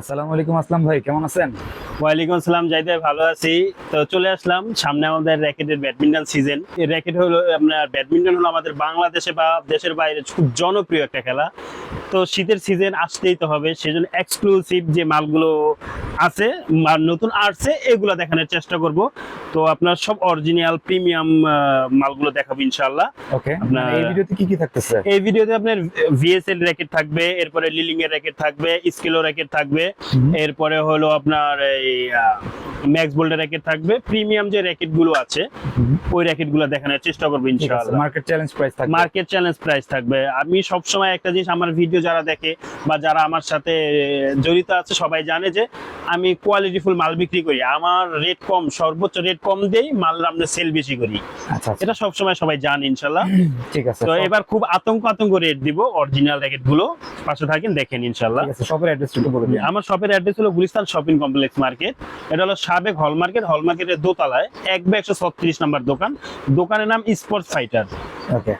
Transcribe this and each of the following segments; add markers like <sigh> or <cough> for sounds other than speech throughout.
আসসালামু আলাইকুম আসলাম ভাই, কেমন আছেন? ওয়ালাইকুম আসসালাম যাই ভাই, ভালো আছি। তো চলে আসলাম, সামনে আমাদের র্যাকেটের ব্যাডমিন্টন সিজন এই র্যাকেট হলো, আপনার ব্যাডমিন্টন হলো আমাদের বাংলাদেশে বা দেশের বাইরে খুব জনপ্রিয় একটা খেলা। তো শীতের সিজন আসতেই তো হবে, সেজন্য এক্সক্লুসিভ যে মালগুলো আছে আর নতুন আসছে এগুলো দেখানোর চেষ্টা করব। তো আপনার সব অরিজিনাল প্রিমিয়াম মালগুলো দেখাবো ইনশাআল্লাহ। ওকে আপনার- এই ভিডিওতে কি কি থাকতেছে? এই ভিডিওতে আপনার ভিএসএল র্যাকেট থাকবে এরপরে লিলিং এর র্যাকেট থাকবে স্কেলো র্যাকেট থাকবে এরপরে হলো আপনার এই ম্যাক্স বোল্ডের র্যাকেট থাকবে। প্রিমিয়াম যে র্যাকেটগুলো আছে ওই র্যাকেটগুলো দেখানোর চেষ্টা করব ইনশাআল্লাহ। মার্কেট চ্যালেঞ্জ প্রাইস থাকবে। মার্কেট চ্যালেঞ্জ প্রাইস থাকবে। আমি সব সময় একটা জিনিস আমার ভিডিও যারা দেখে বা যারা আমার সাথে জড়িত আছে সবাই জানে যে আমি কোয়ালিটিফুল মাল বিক্রি করি। আমার রেট কম সর্বোচ্চ রেট কম দেই মাল আমরা সেল বেশি করি। আচ্ছা আচ্ছা। এটা সব সময় সবাই জানে ইনশাল্লাহ। <clears throat> ঠিক আছে তো এবার খুব আতঙ্ক আতঙ্ক রেট দিব অরিজিনাল র্যাকেটগুলো। পাশে থাকেন দেখেন ইনশাল্লাহ। শপের অ্যাড্রেস একটু বলে দিন। আমার শপের অ্যাড্রেস হলো গুলিস্তান শপিং কমপ্লেক্স মার্কেট এটা হলো সাবেক হল মার্কেট হল মার্কেটের দোতলায়। এক বা একশো ছত্রিশ নাম্বার দোকান। দোকানের নাম স্পোর্টস ফাইটার ওকে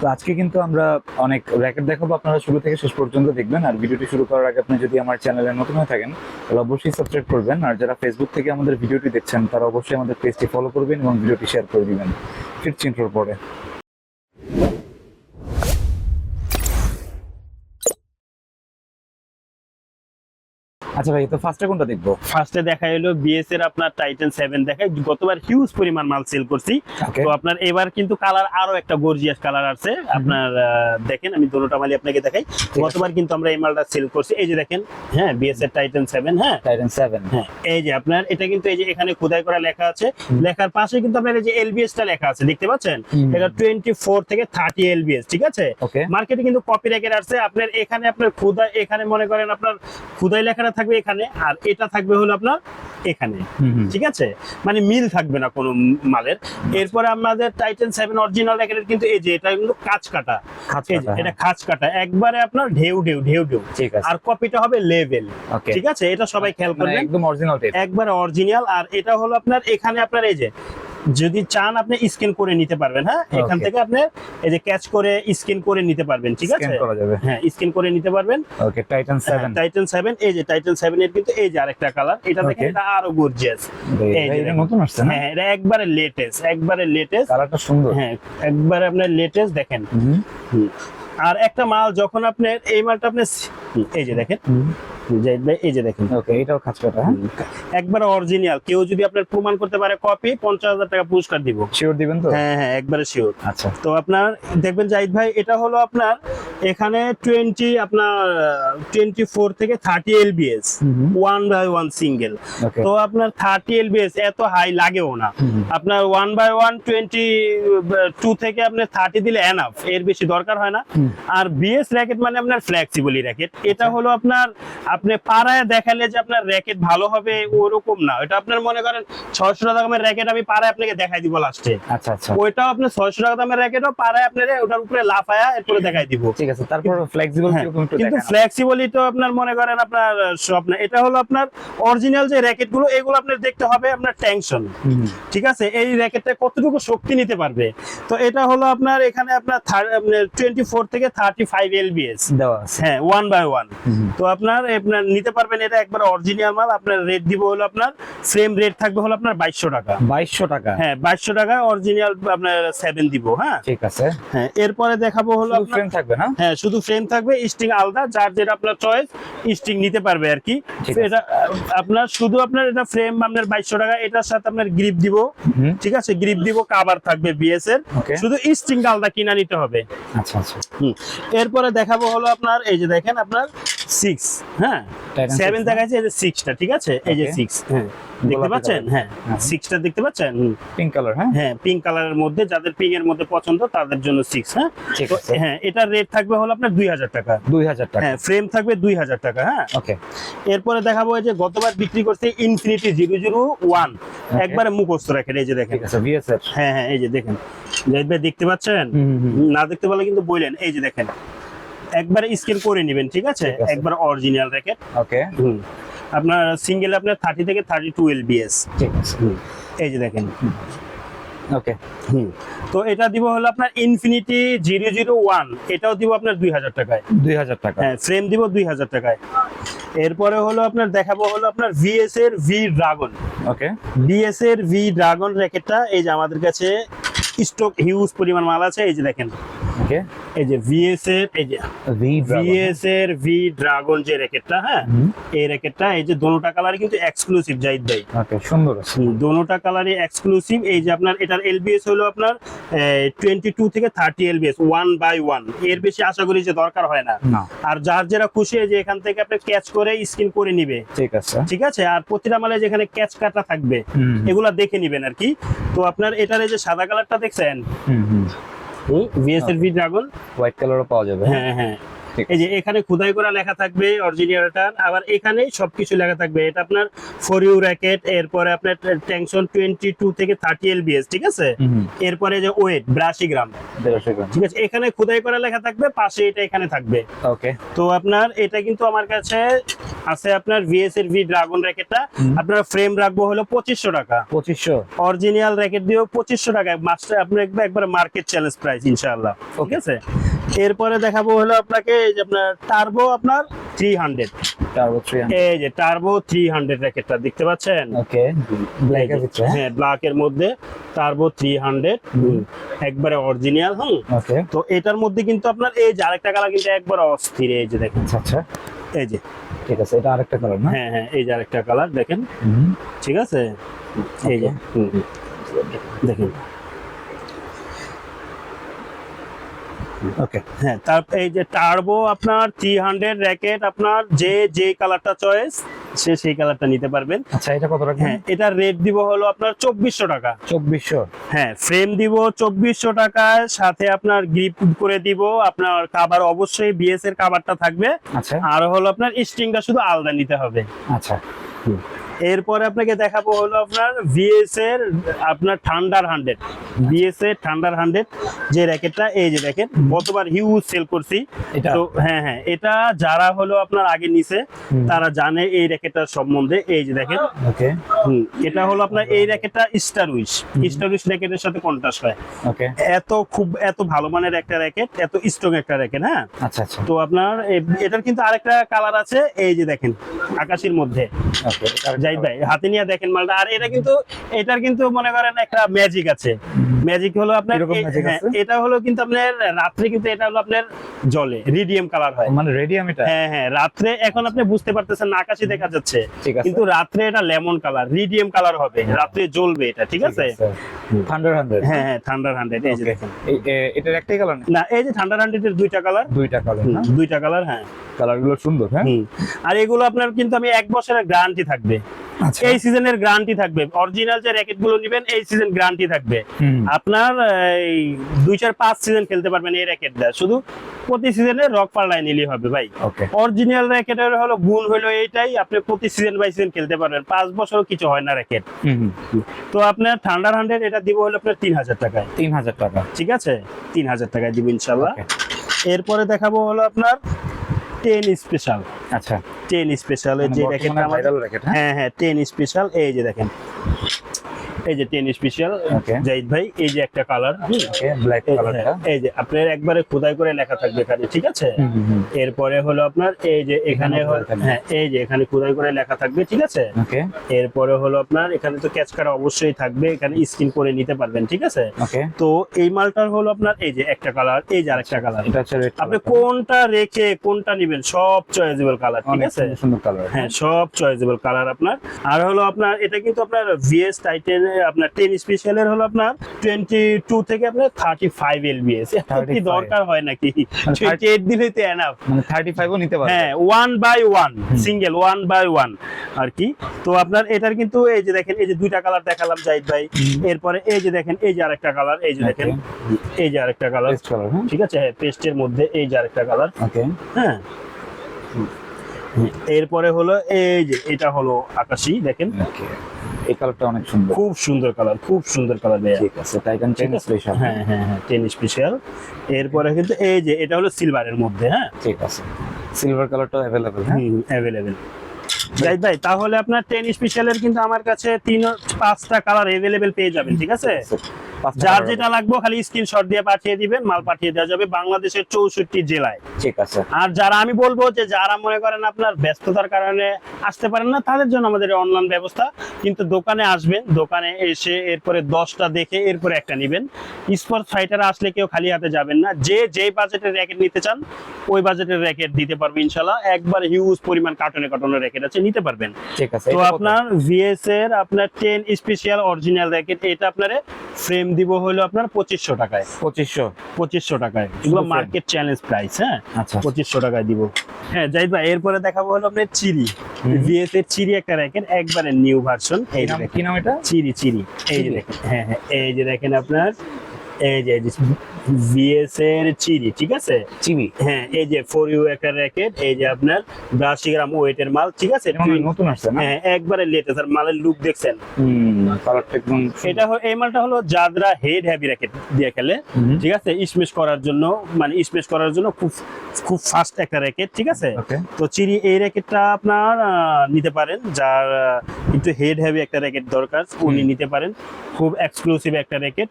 তো আজকে কিন্তু আমরা অনেক র্যাকেট দেখাবো। আপনারা শুরু থেকে শেষ পর্যন্ত দেখবেন। আর ভিডিওটি শুরু করার আগে আপনি যদি আমার চ্যানেলে নতুন হয়ে থাকেন তাহলে অবশ্যই সাবস্ক্রাইব করবেন। আর যারা ফেসবুক থেকে আমাদের ভিডিওটি দেখছেন, তারা অবশ্যই আমাদের পেজটি ফলো করবেন এবং ভিডিওটি শেয়ার করে দিবেন। ফিরছি পরে। আচ্ছা ভাই তো ফার্স্টে কোনটা দেখব? ফার্স্টে দেখা হলো বিএস এর আপনার টাইটান দেখায় গতবার হিউজ পরিমাণ মাল সেল করছি। তো আপনার এবার কিন্তু কালার আরও একটা গর্জিয়াস কালার আছে। আপনার দেখেন আমি দুটোটা মালই আপনাকে দেখাই। গতবার কিন্তু আমরা এই মালটা সেল করছি। এই যে দেখেন হ্যাঁ বিএস এর টাইটান হ্যাঁ? টাইটান 7 হ্যাঁ এই যে আপনার এটা কিন্তু এই যে এখানে খোদাই করা লেখা আছে। লেখার পাশে কিন্তু আপনার এই যে এলবিএস টা লেখা আছে দেখতে পাচ্ছেন? এটা টোয়েন্টি ফোর থেকে থার্টি এলবিএস ঠিক আছে? মার্কেটে কিন্তু কপি রেখে আসছে আপনার এখানে আপনার খুদাই এখানে মনে করেন আপনার খুদাই লেখাটা থাকবে এখানে আর এটা থাকবে হলো আপনার এখানে। ঠিক আছে? মানে মিল থাকবে না কোনো মালের। এরপরে আমাদের টাইটান সেভেন অরিজিনাল র্যাকেটের কিন্তু এই যে এটা কিন্তু কাঁচ কাটা। এটা খাঁচ কাটা। একবারে আপনার ঢেউ ঢেউ ঢেউ ঢেউ। ঠিক আছে। আর কপিটা হবে লেভেল ঠিক আছে? এটা সবাই খেয়াল মানে করবেন। একদম অরিজিনাল একবার অরিজিনাল আর এটা হলো আপনার এখানে আপনার এই যে যদি চান আপনি স্ক্যান করে নিতে পারবেন হ্যাঁ? এখান থেকে আপনি এই যে ক্যাচ করে স্ক্যান করে নিতে পারবেন ঠিক আছে? স্ক্যান করা যাবে। হ্যাঁ স্ক্যান করে নিতে পারবেন। ওকে টাইটান 7 টাইটেল সেভেন এই যে টাইটেল সেভেন এর কিন্তু এই যে আরেকটা কালার এটা দেখেন এটা আরও গর্জিয়াস এই যে নতুন আসছে না? হ্যাঁ এটা একবারে লেটেস্ট একবারে লেটেস্ট কালারটা সুন্দর। হ্যাঁ একবারে আপনার লেটেস্ট দেখেন। আর একটা মাল যখন আপনি এই মালটা আপনি এই যে দেখেন। জাহিদ ভাই এই যে দেখেন। ওকে এটাও কাটা হ্যাঁ? একবারে অরিজিনাল কেউ যদি আপনার প্রমাণ করতে পারে কপি পঞ্চাশ হাজার টাকা পুরস্কার দিব। শিওর দিবেন তো? হ্যাঁ হ্যাঁ একবারে শিওর আচ্ছা। তো আপনার দেখবেন জাহিদ ভাই এটা হলো আপনার এখানে টোয়েন্টি আপনার টোয়েন্টি ফোর থেকে thirty LBS one by one single তো আপনার থার্টি এলবিএস এত হাই লাগেও না। আপনার one by one twenty two থেকে আপনার থার্টি দিলে এনাফ এর বেশি দরকার হয় না। আর বিএস র্যাকেট মানে আপনার ফ্লেক্সিবলি র্যাকেট এটা হলো আপনার আপনি পাড়ায় দেখালে যে আপনার র্যাকেট ভালো হবে ওরকম না। এটা আপনার মনে করেন ছয়শো টাকা দামের র্যাকেট আমি পাড়ায় আপনাকে দেখাই দিব লাস্টে আচ্ছা আচ্ছা। ওইটাও আপনার ছয়শো টাকা দামের র্যাকেটও পাড়ায় আপনার ওটার উপরে লাফায়া এরপরে দেখাই দিব। ঠিক আছে তারপর ফ্লেক্সিবল হ্যাঁ, কিন্তু ফ্লেক্সিবলি তো আপনার মনে করেন আপনার সব না। এটা হলো আপনার অরিজিনাল যে র্যাকেটগুলো এগুলো আপনার দেখতে হবে আপনার টেনশন ঠিক আছে? এই র্যাকেটটা কতটুকু শক্তি নিতে পারবে? তো এটা হলো আপনার এখানে আপনার টোয়েন্টি ফোর থেকে থার্টি ফাইভ এলবিএস দেওয়া হ্যাঁ ওয়ান বাই ওয়ান তো আপনার আপনার নিতে পারবেন এটা একবার অরিজিনাল মাল আপনার রেট দিব হলো আপনার সেম রেট থাকবে হলো আপনার বাইশশো টাকা। বাইশশো টাকা? হ্যাঁ বাইশশো টাকা অরিজিনাল আপনার সেভেন দিব হ্যাঁ। ঠিক আছে। হ্যাঁ এরপরে দেখাবো হলো আপনার ফ্রেম থাকবে না? হ্যাঁ শুধু ফ্রেম থাকবে স্টিং আলাদা যার যেটা আপনার চয়েস স্টিং নিতে পারবে আর কি। এটা আপনার শুধু আপনার এটা ফ্রেম আপনার বাইশশো টাকা এটার সাথে আপনার গ্রিপ দিব। ঠিক আছে গ্রিপ দিব কাভার থাকবে বিএস এর. শুধু স্টিং আলাদা কিনা নিতে হবে। আচ্ছা আচ্ছা। হুম। এরপরে দেখাবো হলো আপনার এই যে দেখেন আপনার সিক্স হ্যাঁ। সেভেন দেখাচ্ছে এই যে সিক্সটা ঠিক আছে? এই যে Okay. সিক্স হ্যাঁ। দেখতে পাচ্ছেন? হ্যাঁ হ্যাঁ। সিক্সটা দেখতে পাচ্ছেন? পিঙ্ক কালার হ্যাঁ? হ্যাঁ পিঙ্ক কালারের মধ্যে যাদের পিঙ্ক এর মধ্যে পছন্দ তাদের জন্য সিক্স হ্যাঁ? হ্যাঁ এটার রেট থাকবে হলো আপনার দুই হাজার টাকা। দুই হাজার টাকা। হ্যাঁ ফ্রেম থাকবে দুই হাজার টাকা হ্যাঁ? ওকে এরপরে দেখাবো এই যে গতবার বিক্রি করছে ইনফিনিটি জিরো জিরো ওয়ান একবারে মুখস্থ রাখেন এই যে দেখেন। হ্যাঁ হ্যাঁ এই যে দেখেন। দেখতে পাচ্ছেন? না দেখতে পারলে কিন্তু বললেন এই যে দেখেন একবারে স্কেল করে নেবেন ঠিক আছে? একবার অরিজিনাল র্যাকেট ওকে হুম। আপনার সিঙ্গেল আপনার থার্টি থেকে থার্টি টু এলবিএস ঠিক আছে। এই যে দেখেন। ওকে হুম। তো এটা দিব হলো আপনার ইনফিনিটি জিরো জিরো ওয়ান এটাও দিব আপনার দুই হাজার টাকায়। দুই হাজার টাকা। হ্যাঁ ফ্রেম দিব দুই হাজার টাকায়। এরপরে হলো আপনার দেখাবো হলো আপনার ভিএস এর ভি ড্রাগন ওকে বিএস এর ভি ড্রাগন র্যাকেটটা এই যে আমাদের কাছে স্টক হিউজ পরিমাণ মাল আছে এই যে দেখেন। ওকে এই যে ভিএস এর এই যে ভিএস এর ভি ড্রাগন যে র্যাকেটটা হ্যাঁ? এই র্যাকেটটা এই যে দোনোটা কালারই কিন্তু এক্সক্লুসিভ জাহিদ ভাই। ওকে সুন্দর দোনোটা কালারই এক্সক্লুসিভ এই যে আপনার এটার এলবিএস হলো আপনার টোয়েন্টি টু থেকে থার্টি এলবিএস ওয়ান বাই ওয়ানের বেশি আশা করি যে দরকার হয় না। আর যার যারা খুশি যে এখান থেকে আপনি ক্যাচ করে স্ক্রিন করে নিবে। ঠিক আছে। ঠিক আছে? আর প্রতিটা মালে যেখানে ক্যাচ কাটা থাকবে এগুলা দেখে নিবেন আর কি। তো আপনার এটার এই যে সাদা কালারটা দেখছেন? হুম হুম। ভিএস এর ভি ড্রাগন হোয়াইট কালারও পাওয়া যাবে। হ্যাঁ হ্যাঁ। ঠিক এই যে এখানে খোদাই করা লেখা থাকবে অরিজিনালটার আবার এখানে সবকিছু লেখা থাকবে। এটা আপনার ফর ইউ র্যাকেট এরপরে আপনার টেনশন টোয়েন্টি টু থেকে থার্টি এলবিএস ঠিক আছে? এরপরে যে ওয়েট ব্রাশি গ্রাম। ঠিক আছে এখানে খোদাই করা লেখা থাকবে পাশে এটা এখানে থাকবে। ওকে তো আপনার এটা কিন্তু আমার কাছে আছে আপনার ভিএস এর ভি ড্রাগন র্যাকেটটা। আপনার ফ্রেম রাখব হলো পঁচিশশো টাকা। পঁচিশশো। অরিজিনাল র্যাকেট দিয়েও পঁচিশশো টাকায় মাস্টার আপনার একবার একবার মার্কেট চ্যালেঞ্জ প্রাইস ইনশাআল্লাহ। ঠিক আছে? এরপরে দেখাবো হলো আপনাকে এই যে আপনার টার্বো আপনার থ্রি হান্ড্রেড এই যে টার্বো থ্রি হান্ড্রেড র্যাকেটটা দেখতে পাচ্ছেন? ওকে ব্ল্যাক ভিতরে। হ্যাঁ ব্ল্যাক এর মধ্যে টার্বো থ্রি হান্ড্রেড একবারে অরিজিনাল হুম? ওকে তো এটার মধ্যে কিন্তু আপনার এই যে আরেকটা কালার কিন্তু একবার অস্থির এই যে দেখেন। আচ্ছা আচ্ছা। এই যে। ঠিক আছে এটা আরেকটা কালার না? হ্যাঁ হ্যাঁ এই যে আরেকটা কালার দেখেন। ঠিক আছে? এই যে হুম, হুম। দেখেন। ওকে হ্যাঁ তার এই যে টার্বো আপনার থ্রি হান্ড্রেড র্যাকেট আপনার যে যে কালারটা চয়েস সে সেই কালারটা নিতে পারবেন। আচ্ছা এটা কত রাখবেন? হ্যাঁ এটার রেট দিব হলো আপনার চব্বিশশো টাকা। চব্বিশশো। হ্যাঁ ফ্রেম দিব চব্বিশশো টাকায় সাথে আপনার গ্রিপ করে দিব আপনার কাবার অবশ্যই বিএস এর কাবারটা থাকবে। আচ্ছা। আর হলো আপনার স্ট্রিংটা শুধু আলাদা নিতে হবে। আচ্ছা। এরপরে আপনাকে দেখাবো হলো আপনার ভিএস এর আপনার ঠান্ডার হান্ড্রেড ভিএস এর ঠান্ডার হান্ড্রেড যে র্যাকেটটা এই যে দেখেন গতবার হিউজ সেল করছি। তো হ্যাঁ হ্যাঁ এটা যারা হলো আপনার আগে নিছে তারা জানে এই র্যাকেটটার সম্বন্ধে এই যে দেখেন। ওকে। এটা হলো আপনার এই র্যাকেটটা স্টার উইশ স্টার উইশ র্যাকেটের সাথে কন্ট্রাস্ট হয়। ওকে। এত খুব এত ভালো মানের একটা র্যাকেট এত স্ট্রং একটা র্যাকেট হ্যাঁ? আচ্ছা আচ্ছা। তো আপনার এটার কিন্তু আরেকটা কালার আছে এই যে দেখেন আকাশের মধ্যে। যাই ভাই হাতে নিয়ে দেখেন মালটা। আর এটা কিন্তু এটার কিন্তু মনে করেন একটা ম্যাজিক আছে। ম্যাজিক হলো আপনার হ্যাঁ? এটা হলো কিন্তু আপনার রাত্রে কিন্তু এটা হলো আপনার জলে রিডিয়াম কালার হয়। মানে রেডিয়াম এটা? হ্যাঁ হ্যাঁ রাত্রে এখন আপনি বুঝতে পারতেছেন আকাশে দেখা যাচ্ছে। কিন্তু রাত্রে এটা লেমন কালার রিডিয়াম কালার হবে। রাত্রে জ্বলবে এটা ঠিক আছে? থান্ডার হান্ড্রেড হ্যাঁ হ্যাঁ ঠান্ডার হান্ড্রেড এই যে দেখেন। এটার একটাই কালার না এই যে ঠান্ডার হান্ড্রেডের দুইটা কালার দুইটা কালার না? দুইটা কালার হ্যাঁ। কালারগুলো সুন্দর হ্যাঁ? আর এগুলো আপনার কিন্তু আমি এক বছরের গ্যারান্টি থাকবে। আচ্ছা। এই সিজনের গ্যারান্টি থাকবে। অরিজিনাল যে র্যাকেটগুলো নেবেন এই সিজন গ্যারান্টি থাকবে। আপনার এই দুই চার পাঁচ সিজন খেলতে পারবেন এই র্যাকেটটা শুধু প্রতি সিজনে রক নিলেই হবে ভাই। ওকে অরিজিনাল র্যাকেটের হলো গুণ হলো এইটাই আপনি প্রতি সিজন বাই সিজন খেলতে পারবেন। পাঁচ বছরও কিছু হয় না র্যাকেট। তো আপনার ঠান্ডার হান্ড্রেড এটা দিব হলো আপনার তিন হাজার টাকায়। তিন হাজার টাকা। ঠিক আছে? তিন হাজার টাকায় দিব ইনশাল্লাহ এরপরে দেখাবো হলো আপনার টেন স্পেশাল আচ্ছা। টেন স্পেশালের যে র্যাকেটটা ভাইরাল র্যাকেট হ্যাঁ? হ্যাঁ হ্যাঁ টেন স্পেশাল এই যে দেখেন। এই যে টেন স্পেশাল. জাহিদ ভাই এই যে একটা কালার ব্ল্যাক কালারটা এই যে আপনার একবারে খোদাই করে লেখা থাকবে এখানে ঠিক আছে? এরপরে হলো আপনার এই যে এখানে। হ্যাঁ এই যে এখানে খোদাই করে লেখা থাকবে ঠিক আছে? ওকে এরপরে হলো আপনার এখানে তো ক্যাচ কার্ড অবশ্যই থাকবে এখানে স্ক্রিন করে নিতে পারবেন ঠিক আছে? ওকে তো এই মালটার হলো আপনার এই যে একটা কালার এই যে আরেকটা কালার আপনি কোনটা রেখে কোনটা নেবেন সব চয়েসেবল কালার ঠিক আছে? হ্যাঁ সব চয়েসেবল কালার আপনার। আর হলো আপনার এটা কিন্তু আপনার ভিএস টাইটেন আপনার টেন স্পেশালের হলো আপনার টোয়েন্টি টু থেকে আপনার থার্টি ফাইভ এলবিএস কি 35 দরকার হয় নাকি? মানে টোয়েন্টি এইট দিলেই তো এনাফ মানে থার্টি ফাইভও নিতে পারবে। হ্যাঁ one by one single one by one আর কি? তো আপনার এটার কিন্তু এই যে দেখেন এই যে দুইটা কালার দেখালাম জাহিদ ভাই। এরপরে এই যে দেখেন এই যে আরেকটা কালার এই যে দেখেন এই যে আরেকটা কালার কালার ঠিক আছে? হ্যাঁ পেস্টের মধ্যে এই যে আরেকটা কালার ওকে হ্যাঁ। এরপরে হলো এই যে এটা হলো আকাশি দেখেন। এই কালারটা অনেক সুন্দর। খুব সুন্দর কালার খুব সুন্দর কালার ভাইয়া। ঠিক আছে টাইটান টেন স্পেশাল হ্যাঁ হ্যাঁ হ্যাঁ টেন স্পেশাল এরপরে কিন্তু এই যে এটা হলো সিলভারের মধ্যে হ্যাঁ? ঠিক আছে। সিলভার কালারটাও অ্যাভেলেবল হ্যাঁ? অ্যাভেলেবেল জাহিদ ভাই তাহলে আপনার টেন স্পেশালের কিন্তু আমার কাছে তিন পাঁচটা কালার অ্যাভেলেবেল পেয়ে যাবেন ঠিক আছে। যার যেটা লাগবে খালি স্ক্রিনশট দিয়ে পাঠিয়ে দিবেন মাল পাঠিয়ে দেওয়া যাবে বাংলাদেশের চৌষট্টি জেলায়। ঠিক আছে। আর যারা আমি বলব যে যারা মনে করেন আপনার ব্যস্ততার কারণে আসতে পারেন না তাদের জন্য আমাদের অনলাইন ব্যবস্থা। কিন্তু দোকানে আসবেন দোকানে এসে এরপরে দশটা দেখে এরপরে একটা নেবেন। স্পোর্টস ফাইটার আসলে কেউ খালি হাতে যাবেন না। যে যে বাজেটের র্যাকেট নিতে চান ওই বাজেটের র্যাকেট দিতে পারবে ইনশাল্লাহ। একবার হিউজ পরিমাণ কার্টনে কার্টনের র্যাকেট আছে নিতে পারবেন। ঠিক আছে তো আপনার ভিএস এর আপনার টেন স্পেশাল অরিজিনাল র্যাকেট এটা আপনার ফ্রেম দিব হলো আপনার পঁচিশশো টাকায়। পঁচিশশো। পঁচিশশো টাকায়। এগুলো মার্কেট চ্যালেঞ্জ প্রাইস হ্যাঁ? আচ্ছা পঁচিশশো টাকায় দিব। হ্যাঁ যাই ভাই এরপরে দেখাবো হলো আপনার চিরি। ভিএস এর চিরি একটা রাখেন একবারে নিউ ভার্সন এই নাম- কি নাম এটা? চিরি চিরি এই যে দেখেন হ্যাঁ হ্যাঁ এই যে দেখেন আপনার এই যে ভিএস এর চিরি ঠিক আছে? চিবি হ্যাঁ এই যে ফর ইউ একটা র্যাকেট এই যে আপনার ব্রাশি গ্রাম ওয়েটের মাল ঠিক আছে? মনে নতুন আসছে না? হ্যাঁ একবারে লেটেস্ট আর মালের লুক দেখছেন। এটা এই মালটা হলো যাদরা হেড হ্যাভি র্যাকেট দিয়ে খেলে ঠিক আছে? স্মেশ করার জন্য মানে স্মেশ করার জন্য খুব খুব ফাস্ট একটা র্যাকেট ঠিক আছে? তো চিরি এই র্যাকেটটা আপনার নিতে পারেন। যার একটু হেড হ্যাভি একটা র্যাকেট দরকার উনি নিতে পারেন। খুব এক্সক্লুসিভ একটা র্যাকেট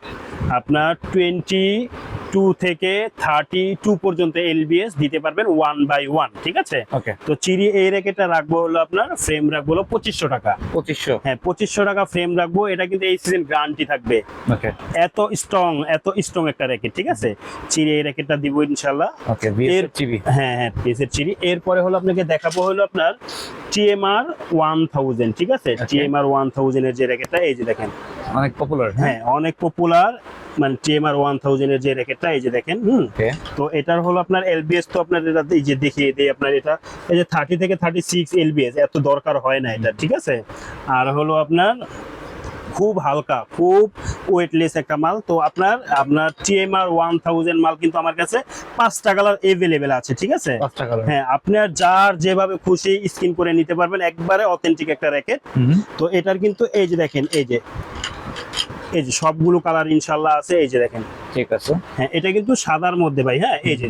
আপনার টোয়েন্টি টু থেকে থার্টি টু পর্যন্ত এলবিএস দিতে পারবেন ওয়ান বাই ওয়ান ঠিক আছে? ওকে। তো চিরি এই র্যাকেটটা রাখব হলো আপনার ফ্রেম রাখব হলো পঁচিশশো টাকা। পঁচিশশো। হ্যাঁ পঁচিশশো টাকা ফ্রেম রাখব এটা কিন্তু এই সিজন গ্যারান্টি থাকবে। ওকে। এত স্ট্রং এত স্ট্রং একটা র্যাকেট ঠিক আছে? চিরি এই র্যাকেটটা দিব ইনশাল্লাহ ওকে এর- চিবি হ্যাঁ হ্যাঁ পিসের চিরি এরপরে হলো আপনাকে দেখাবো হলো আপনার টিএমআর ওয়ান থাউজেন্ড ঠিক আছে. টিএমআর ওয়ান থাউজেন্ড এর যে র্যাকেটটা এই যে দেখেন। অনেক পপুলার হ্যাঁ? অনেক পপুলার মানে টিএমআর ওয়ান থাউজেন্ড এর যে র্যাকেটটা এই যে দেখেন হুম? তো এটার হলো আপনার এলবিএস তো আপনার এটা এই যে দেখিয়ে দিই আপনার এটা এই যে থার্টি থেকে থার্টি সিক্স এলবিএস এত দরকার হয় না এটা ঠিক আছে? আর হলো আপনার খুব হালকা খুব ওয়েটলেস একটা মাল। তো আপনার আপনার টিএমআর ওয়ান থাউজেন্ড মাল কিন্তু আমার কাছে পাঁচটা কালার এভেলেবেল আছে ঠিক আছে? হ্যাঁ আপনার যার যেভাবে খুশি স্কিন করে নিতে পারবেন একবারে অথেন্টিক একটা র্যাকেট তো এটার কিন্তু এই যে দেখেন এই যে এই যে সবগুলো কালার ইনশাল্লাহ আছে এই যে দেখেন। ঠিক আছে। হ্যাঁ এটা কিন্তু সাদার মধ্যে ভাই হ্যাঁ এই যে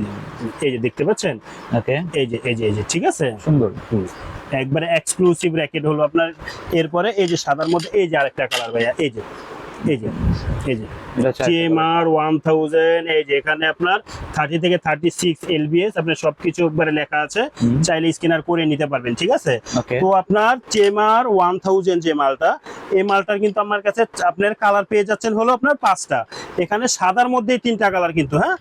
এই যে দেখতে পাচ্ছেন? ওকে। এই যে এই যে এই যে ঠিক আছে? সুন্দর। একবারে এক্সক্লুসিভ র্যাকেট হলো আপনার। এরপরে এই যে সাদার মধ্যে এই যে আরেকটা কালার ভাইয়া, এই যে। এই যে এই যে। টিএমআর ওয়ান থাউজেন্ড এই যে এখানে আপনার থার্টি থেকে থার্টি সিক্স এলবিএস আপনার সবকিছু একবারে লেখা আছে। চাইলে স্ক্যানার করে নিতে পারবেন ঠিক আছে? তো আপনার টিএমআর ওয়ান থাউজেন্ড যে মালটা এই মালটার কিন্তু আমার কাছে আপনার কালার পেয়ে যাচ্ছেন হলো আপনার পাঁচটা। এখানে সাদার মধ্যে তিনটা কালার কিন্তু হ্যাঁ?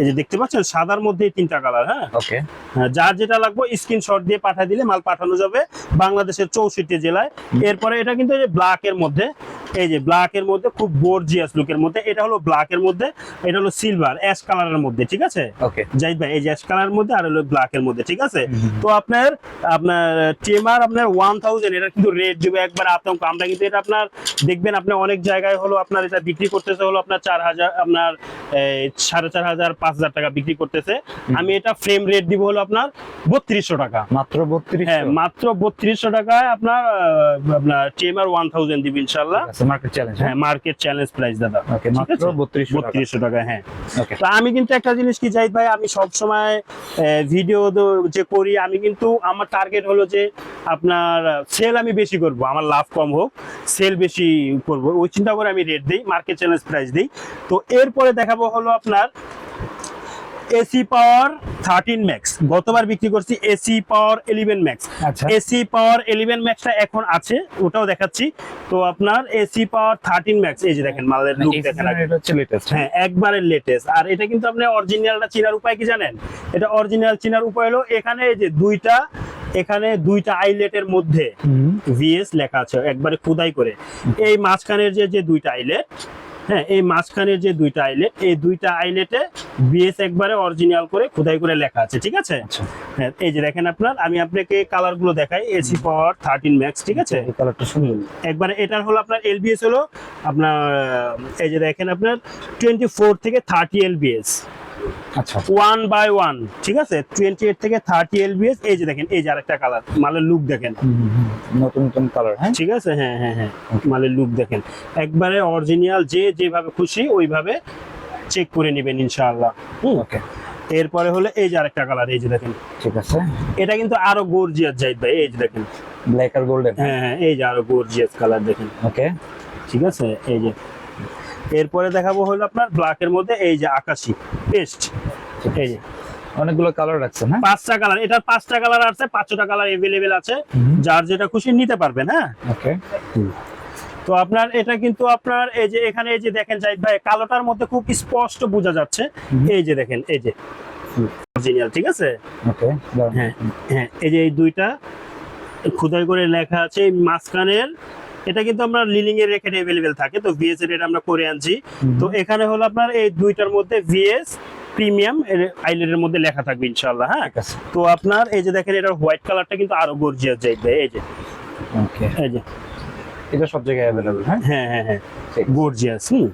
এই যে দেখতে পাচ্ছেন? সাদার মধ্যে তিনটা কালার হ্যাঁ? ওকে হ্যাঁ, যার যেটা লাগবে স্ক্রিনশট দিয়ে পাঠিয়ে দিলে মাল পাঠানো যাবে বাংলাদেশের চৌষট্টি জেলায়। এরপরে এটা কিন্তু ব্ল্যাক এর মধ্যে। এই যে ব্ল্যাক এর মধ্যে খুব গর্জিয়াস লুকের মধ্যে। এটা হলো ব্ল্যাক এর মধ্যে এটা হলো সিলভার অ্যাশ কালারের মধ্যে ঠিক আছে? ওকে জাহিদ ভাই এই যে অ্যাশ কালারের মধ্যে আর হলো ব্ল্যাক এর মধ্যে ঠিক আছে? তো আপনার আপনার টেমার আপনার ওয়ান থাউজেন্ড এটা কিন্তু রেট দেবে একবার আতঙ্ক। আমরা কিন্তু এটা আপনার দেখবেন আপনি অনেক জায়গায় হলো আপনার এটা বিক্রি করতেছে হলো আপনার চার হাজার আপনার এই, সাড়ে চার হাজার পাঁচ হাজার টাকা বিক্রি করতেছে। আমি এটা ফ্রেম রেট দিব হলো আপনার বত্রিশশো টাকা। মাত্র বত্রিশ হ্যাঁ মাত্র বত্রিশশো টাকায় আপনার আপনার টেমার ওয়ান থাউজেন্ড দিব মার্কেট চ্যালেঞ্জ হ্যাঁ মার্কেট চ্যালেঞ্জ প্রাইস দাদা। ওকে মাত্র আছে? বত্রিশ বত্রিশশো টাকা হ্যাঁ। ওকে তো আমি কিন্তু একটা জিনিস কি জাহিদ ভাই আমি সব সময় ভিডিও যে করি আমি কিন্তু আমার টার্গেট হলো যে আপনার সেল আমি বেশি করব আমার লাভ কম হোক সেল বেশি করব। ওই চিন্তা করে আমি রেট দিই মার্কেট চ্যালেঞ্জ প্রাইস দিই। তো এরপরে দেখাবো হলো আপনার এসি পাওয়ার থার্টিন ম্যাক্স গতবার বিক্রি করছি এসি পাওয়ার ইলেভেন ম্যাক্স আচ্ছা। এসি পাওয়ার ইলেভেন ম্যাক্সটা এখন আছে ওটাও দেখাচ্ছি। তো আপনার এসি পাওয়ার থার্টিন ম্যাক্স এই যে দেখেন মালের লুক দেখেন হচ্ছে লেটেস্ট হ্যাঁ একবারে লেটেস্ট আর এটা কিন্তু আপনি অরিজিনালটা চেনার উপায় কি জানেন? এটা অরিজিনাল চেনার উপায় হলো এখানে এই যে দুইটা এখানে দুইটা আইলেটের মধ্যে ভিএস লেখা আছে একবারে খুদাই করে। এই মাঝখানের যে যে দুইটা আইলেট হ্যাঁ এই মাঝখানে যে দুইটা আইলেট এই দুইটা আইলেটে বিএস একবারে অরিজিনাল করে খোদাই করে লেখা আছে ঠিক আছে? আচ্ছা। হ্যাঁ এই যে দেখেন আপনার আমি আপনাকে কালারগুলো দেখাই এসি পাওয়ার থার্টিন ম্যাক্স ঠিক আছে? এই কালারটা শুনুন। একবারে এটার হলো আপনার এলবিএস হলো আপনার এই যে দেখেন আপনার টোয়েন্টি ফোর থেকে থার্টি এলবিএস আচ্ছা। ওয়ান বাই ওয়ান ঠিক আছে? টোয়েন্টি এইট থেকে থার্টি এলবিএস এই যে দেখেন এই যে আরেকটা কালার মালের লুক দেখেন। নতুন নতুন কালার হ্যাঁ? ঠিক আছে? হ্যাঁ হ্যাঁ হ্যাঁ মালের লুক দেখেন। একবারে অরিজিনাল যে যেভাবে খুশি ওইভাবে চেক করে নেবেন ইনশাআল্লাহ। হুম? ওকে এরপরে হলো এই যে আরেকটা কালার এই যে দেখেন। ঠিক আছে। এটা কিন্তু আরও গর্জিয়াস যাই ভাই এই যে দেখেন। ব্ল্যাক আর গোল্ডেন হ্যাঁ? হ্যাঁ এই যে আরও গর্জিয়াস কালার দেখেন। ওকে ঠিক আছে? এই যে এরপরে দেখাবো হলো আপনার ব্ল্যাকের মধ্যে এই যে আকাশি পেস্ট এই যে। অনেকগুলো কালার রাখছেন হ্যাঁ পাঁচটা কালার এটার পাঁচটা কালার আছে পাঁচটা কালার এভেলেবেল আছে। যার যেটা খুশি নিতে পারবেন হ্যাঁ? ওকে তো আপনার এটা কিন্তু আপনার এই যে এখানে এই যে দেখেন জাহিদ ভাই কালোটার মধ্যে খুব স্পষ্ট বোঝা যাচ্ছে। এই যে দেখেন এই যে। অরিজিনাল ঠিক আছে? ওকে হ্যাঁ হ্যাঁ এই যে এই দুইটা। খুদাই করে লেখা আছে মাঝখানের এটা কিন্তু আমরা লিলিং এর রেখে অ্যাভেলেবেল থাকে তো ভিএস এর এটা আমরা করে আনছি। তো এখানে হলো আপনার এই দুইটার মধ্যে ভিএস প্রিমিয়াম আইলেটের মধ্যে লেখা থাকবে ইনশাআল্লাহ হ্যাঁ? তো আপনার এই যে দেখেন এটার হোয়াইট কালারটা কিন্তু আরও গর্জিয়াস যাইবে এই যে। ওকে এই যে। এটা সব জায়গায় অ্যাভেলেবল হ্যাঁ? হ্যাঁ হ্যাঁ হ্যাঁ। গর্জিয়াস হুম।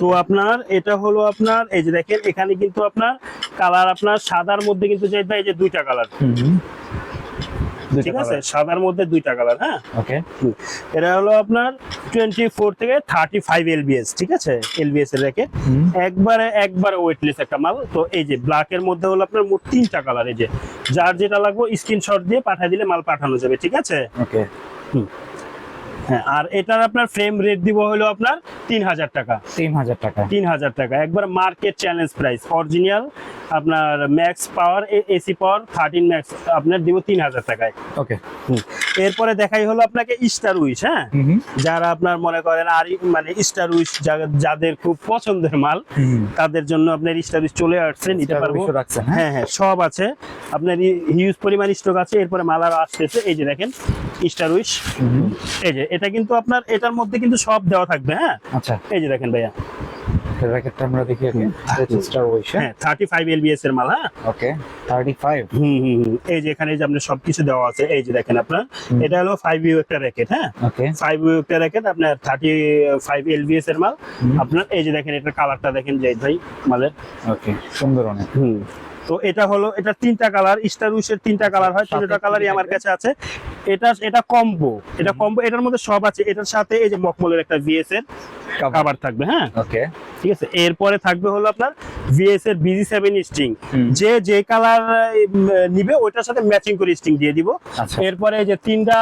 তো আপনার এটা হলো আপনার এই যে দেখেন এখানে কিন্তু আপনার কালার আপনার সাদার মধ্যে কিন্তু যাইবে এই যে দুইটা কালার ঠিক আছে? সাদার মধ্যে দুইটা কালার হ্যাঁ? ওকে এটা হলো আপনার টোয়েন্টি ফোর থেকে থার্টি ফাইভ এলবিএস ঠিক আছে? এলবিএস এর রেখে একবারে একবারে ওয়েটলেস একটা মাল। তো এই যে ব্ল্যাক এর মধ্যে হলো আপনার মোট তিনটা কালার এই যে যার যেটা লাগবে স্ক্রিনশট দিয়ে পাঠিয়ে দিলে মাল পাঠানো যাবে ঠিক আছে? ওকে হ্যাঁ আর এটার আপনার ফ্রেম রেট দিব হলো আপনার তিন হাজার টাকা। তিন হাজার টাকা। তিন হাজার টাকা। একবার মার্কেট চ্যালেঞ্জ প্রাইস অরিজিনাল আপনার max power AC power thirteen max আপনার দিব তিন হাজার টাকায়। ওকে এরপরে দেখাই হলো আপনাকে স্টার উইশ হ্যাঁ? যারা আপনার মনে করেন আর মানে স্টার উইশ যাদের খুব পছন্দের মাল তাদের জন্য আপনার স্টার উইশ চলে আসছে নিতে পারব। হ্যাঁ? হ্যাঁ হ্যাঁ সব আছে। আপনার হিউজ পরিমাণ স্টক আছে এরপরে মাল আরও আসতেছে। এই যে দেখেন স্টার উইশ এই যে এটা কিন্তু আপনার এটার মধ্যে কিন্তু সব দেওয়া থাকবে হ্যাঁ? আচ্ছা। এই যে দেখেন ভাইয়া। র্যাকেটটা আমরা দেখি আগে। স্টার ওইশ হ্যাঁ থার্টি ফাইভ এলবিএস এর মাল হ্যাঁ? ওকে থার্টি ফাইভ হুম হুম। এই যে এখানে যে আপনার সবকিছু দেওয়া আছে এই যে দেখেন আপনার এটা হলো ফাইভ ইউ একটা র্যাকেট হ্যাঁ? ওকে ফাইভ ইউ একটা র্যাকেট আপনার থার্টি ফাইভ এলবিএস এর মাল। আপনার এই যে দেখেন এটা কালারটা দেখেন যে ভাই মালের। ওকে সুন্দর অনেক। হুম। তো এটা হলো এটা তিনটা কালার স্টার উইশের তিনটা কালার হয় তিনটা কালারই আমার কাছে আছে। এটা এটা কম্বো এটা কম্বো এটার মধ্যে সব আছে। এটার সাথে এই যে মকমলের একটা ভিএস এর কাভার থাকবে হ্যাঁ? ওকে। ঠিক আছে? এরপরে থাকবে হলো আপনার ভিএস এর বিজি সেভেন স্ট্রিং হুম। যে যে কালার নিবে ওইটার সাথে ম্যাচিং করে স্ট্রিং দিয়ে দিব। আচ্ছা। এরপরে এই যে তিনটা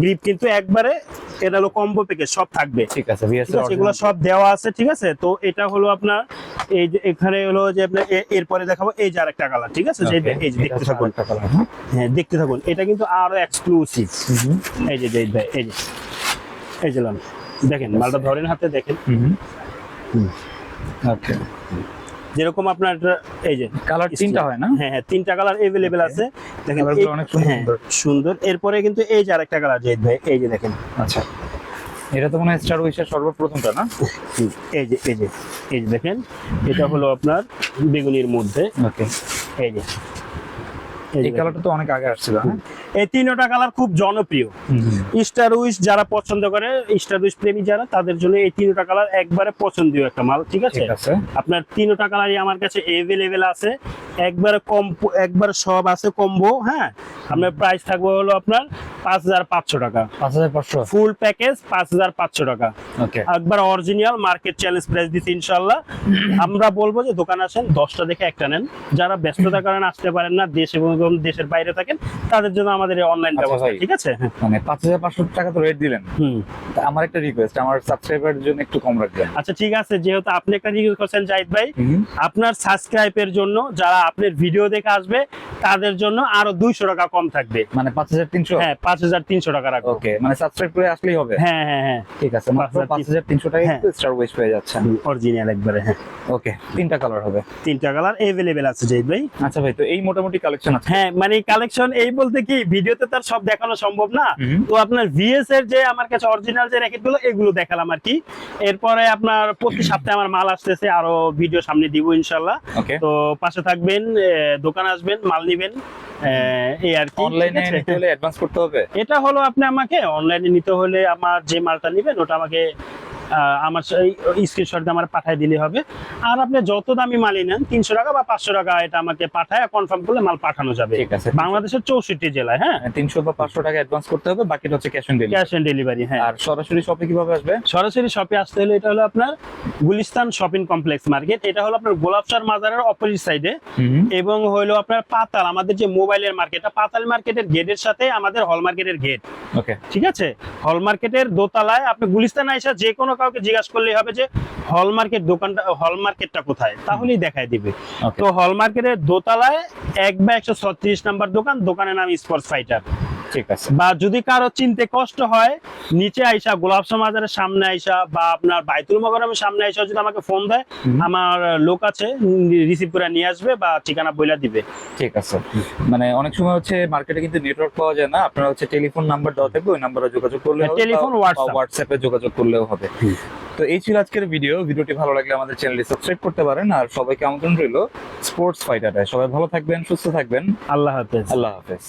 গ্রিপ কিন্তু একবারে এটা হলো কম্বো প্যাকেজ সব থাকবে। ঠিক আছে এগুলো সব দেওয়া আছে ঠিক আছে? তো এটা হলো আপনার এই যে এখানে হলো যে আপনার এরপরে দেখাবো এই যে আরেকটা কালার ঠিক আছে? এই যে দেখতে থাকুন। হ্যাঁ। দেখতে থাকুন। এটা কিন্তু আরও এক্সক্লুসিভ এই যে এই যে এই যে দেখেন মালটা ধরেন হাতে দেখেন। ওকে যেরকম আপনার এই যে কালার তিনটা হয় না? হ্যাঁ হ্যাঁ তিনটা কালার এভেলেবেল আছে। দেখেন অনেক সুন্দর। হ্যাঁ, সুন্দর। এরপরে কিন্তু এই যে আরেকটা কালার জয়িত ভাই এই যে দেখেন। আচ্ছা। এটা তো মনে হয় স্টার উইশের সর্বপ্রথমটা না? এই যে এই যে এই যে দেখেন এটা হলো আপনার বেগুনির মধ্যে। ওকে এই যে এই কালারটা তো অনেক আগে আসছিল হ্যাঁ? এই তিনটা কালার খুব জনপ্রিয়। স্টার উইশ যারা পছন্দ করে স্টার উইশ প্রেমী যারা তাদের জন্য এই তিনটা কালার একবারে পছন্দীয় একটা মাল ঠিক আছে? আপনার তিনটা কালারই আমার কাছে এভেলেবেল আছে। একবারে কম একবার সব আছে কম্বো হ্যাঁ? আপনার প্রাইস থাকবে হলো আপনার পাঁচ হাজার পাঁচশো টাকা। পাঁচ হাজার পাঁচশো। ফুল প্যাকেজ পাঁচ হাজার পাঁচশো টাকা। ওকে একবার অরিজিনাল মার্কেট চ্যালেঞ্জ প্রাইস দিচ্ছি ইনশাল্লাহ আমরা বলব যে দোকান আসেন দশটা দেখে একটা নেন। যারা ব্যস্ততার কারণে আসতে পারেন না দেশ এবং দেশের বাইরে থাকেন তাদের জন্য আমাদের অনলাইন আচ্ছা ব্যবস্থা ঠিক আছে? হ্যাঁ মানে পাঁচ হাজার পাঁচশো টাকা তো রেট দিলেন। আমার একটা রিকোয়েস্ট আমার সাবস্ক্রাইবারের জন্য একটু কম রাখবেন। আচ্ছা ঠিক আছে যেহেতু আপনি একটা রিকোয়েস্ট করছেন জাহিদ ভাই আপনার সাবস্ক্রাইবের জন্য যারা আপনার ভিডিও দেখে আসবে তাদের জন্য আরও দুইশো টাকা কম থাকবে। মানে পাঁচ হাজার তিনশো? হ্যাঁ পাঁচ হাজার তিনশো টাকা রাখব। ওকে মানে সাবস্ক্রাইব করে আসলেই হবে। হ্যাঁ হ্যাঁ হ্যাঁ। ঠিক আছে পাঁচ হাজার তিনশো টাকা। স্টার ওয়েস্ট পেয়ে যাচ্ছেন। অরিজিনাল একবারে হ্যাঁ। ওকে তিনটা কালার হবে। তিনটা কালার এভেলেবেল আছে জাহিদ ভাই। আচ্ছা ভাই তো এই মোটামুটি কালেকশন আছে। হ্যাঁ মানে কালেকশন এই বলতে কি ভিডিওতে তার সব দেখানো সম্ভব না। তো আপনার ভিএস এর যে আমার কাছে অরিজিনাল যে র্যাকেটগুলো এগুলো দেখালাম আর কি। এরপরে আপনার প্রতি সপ্তাহে আমার মাল আসতেছে আরও ভিডিও সামনে দিব ইনশাল্লাহ। তো পাশে থাকবেন দোকান আসবেন মাল নিবেন এই আর কি অনলাইনে নিতে হলে অ্যাডভান্স করতে হবে? এটা হলো আপনি আমাকে অনলাইনে নিতে হলে আমার যে মালটা নেবেন ওটা আমাকে আমার স্ক্রিনশট আমার পাঠিয়ে দিলে হবে। আর আপনি যত দামি মালই নেন তিনশো টাকা বা পাঁচশো টাকা এটা আমাকে পাঠায় কনফার্ম করলে মাল পাঠানো যাবে। ঠিক আছে। বাংলাদেশের চৌষট্টি জেলায় হ্যাঁ? তিনশো বা পাঁচশো টাকা অ্যাডভান্স করতে হবে বাকিটা হচ্ছে cash on delivery cash on delivery হ্যাঁ। আর সরাসরি শপে কীভাবে আসবে? সরাসরি শপে আসতে হলে এটা হলো আপনার গুলিস্তান শপিং কমপ্লেক্স মার্কেট এটা হলো আপনার গোলাপচার মাজারের অপোজিট সাইডে এবং হলো আপনার পাতাল আমাদের যে মোবাইলের মার্কেটটা পাতাল মার্কেটের গেটের সাথে আমাদের হল মার্কেটের গেট ওকে ঠিক আছে? হল মার্কেটের দোতলায় আপনি গুলিস্তান আইসা যে কোনো কাউকে জিজ্ঞাসা করলেই হবে যে হল মার্কেট দোকানটা হল মার্কেটটা কোথায়? তাহলেই দেখায় দিবে। তো হল মার্কেটের দোতলায় এক বা একশো ছত্রিশ নাম্বার দোকান দোকানের নাম স্পোর্টস ফাইটার ঠিক আছে। বা যদি কারও চিনতে কষ্ট হয় নিচে আইসা গোলাপশা মাজারের সামনে আইসা বা আপনার বাইতুল মকরমের সামনে আইসা যদি আমাকে ফোন দেয় আমার লোক আছে রিসিভ করে নিয়ে আসবে বা ঠিকানা বইলা দিবে। ঠিক আছে। মানে অনেক সময় হচ্ছে মার্কেটে কিন্তু নেটওয়ার্ক পাওয়া যায় না আপনারা হচ্ছে টেলিফোন নাম্বার দেওয়া থাকবে ওই নাম্বারে যোগাযোগ করলে টেলিফোন, হোয়াটসঅ্যাপে যোগাযোগ করলেও হবে। তো এই ছিল আজকের ভিডিও ভিডিওটি ভালো লাগলে আমাদের চ্যানেলটি সাবস্ক্রাইব করতে পারেন আর সবাইকে আমন্ত্রণ রইল স্পোর্টস ফাইটারে সবাই ভালো থাকবেন সুস্থ থাকবেন। আল্লাহ হাফেজ। আল্লাহ হাফেজ।